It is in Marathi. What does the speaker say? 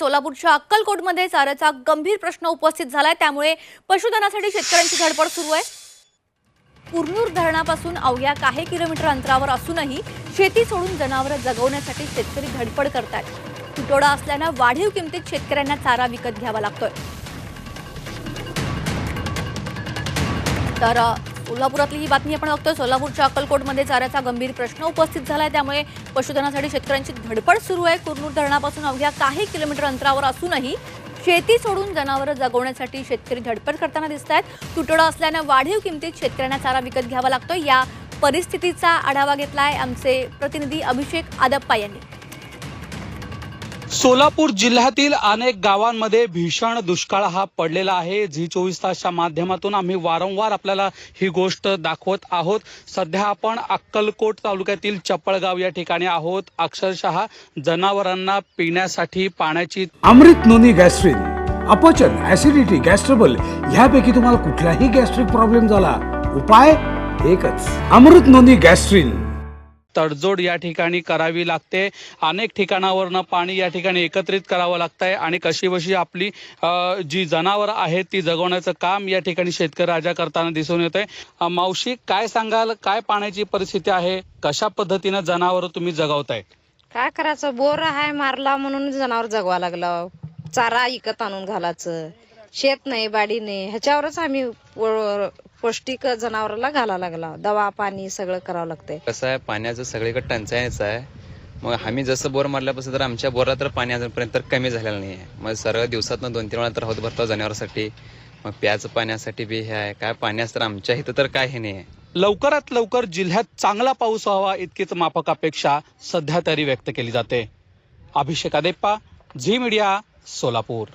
सोलापूरच्या अक्कलकोटमध्ये चाऱ्याचा गंभीर प्रश्न उपस्थित झालाय. त्यामुळे पशुधनासाठी शेतकऱ्यांची धडपड सुरू आहे. कुरनूर धरणापासून अवघ्या काही किलोमीटर अंतरावर असूनही शेती सोडून जनावरं जगवण्यासाठी शेतकरी धडपड करतात तुटवडा असल्यानं वाढीव किमतीत शेतकऱ्यांना चारा विकत घ्यावा लागतोय. तर कोल्हापुरातली सोलापुरातली ही बातमी आपण बघतोय. सोलापूरच्या अक्कलकोटमध्ये चाऱ्याचा गंभीर प्रश्न उपस्थित झालाय. त्यामुळे पशुधनासाठी शेतकऱ्यांची धडपड सुरू आहे. कुरनूर धरणापासून अवघ्या काही किलोमीटर अंतरावर असूनही शेती सोडून जनावरं जगवण्यासाठी शेतकरी धडपड करताना दिसत आहेत तुटवडा असल्यानं वाढीव किमतीत शेतकऱ्यांना चारा विकत घ्यावा लागतोय. या परिस्थितीचा आढावा घेतलाय आमचे प्रतिनिधी अभिषेक आदप्पा यांनी. सोलापूर जिल्ह्यातील अनेक गावांमध्ये भीषण दुष्काळ हा पडलेला आहे. झी चोवीस तासच्या माध्यमातून आम्ही वारंवार आपल्याला ही गोष्ट दाखवत आहोत. सध्या आपण अक्कलकोट तालुक्यातील चप्पळगाव या ठिकाणी आहोत. अक्षरशः जनावरांना पिण्यासाठी पाण्याची अमृत नोनी गॅस्ट्रिन अपचन ऍसिडिटी गॅस्ट्रबल ह्यापैकी तुम्हाला कुठलाही गॅस्ट्रिक प्रॉब्लेम झाला उपाय एकच. Amrut Noni Gastrin. तडजोड या ठिकाणी करावी लागते. अनेक ठिकाणावरनं पाणी या ठिकाणी एकत्रित करावं लागतंय आणि कशीबशी आपली जी जनावरं आहेत ती जगवण्याचं काम या ठिकाणी शेतकरी राजा करताना दिसून येत आहे मावशी काय सांगाल? काय पाण्याची परिस्थिती आहे? कशा पद्धतीनं जनावरं तुम्ही जगवताय काय करायचं? बोर आहे मारला म्हणून जनावर जगवा लागला चारा इकत आणून घालायचं. शेत नाही बाडी नाही. ह्याच्यावरच आम्ही पौष्टिक जनावराला घाला लागला. दवा पाणी सगळं करावं लागतंय. कसं आहे पाण्याचं सगळीकडे टंचाईच आहे. मग आम्ही जसं बोर मारल्यापासून तर आमच्या बोरात तर पाणी अजूनपर्यंत तर कमी झालेलं नाही आहे. मग सर्व दिवसातनं दोन तीन वेळा तर होत भरतो जनावरांसाठी. मग प्याचं पाण्यासाठी बी हे आहे. काय पाण्यास तर आमच्या इथं तर काय हे नाही आहे. लवकरात लवकर जिल्ह्यात चांगला पाऊस व्हावा इतकीच माफक अपेक्षा सध्या तरी व्यक्त केली जाते. अभिषेक अदेप्पा झी मीडिया सोलापूर.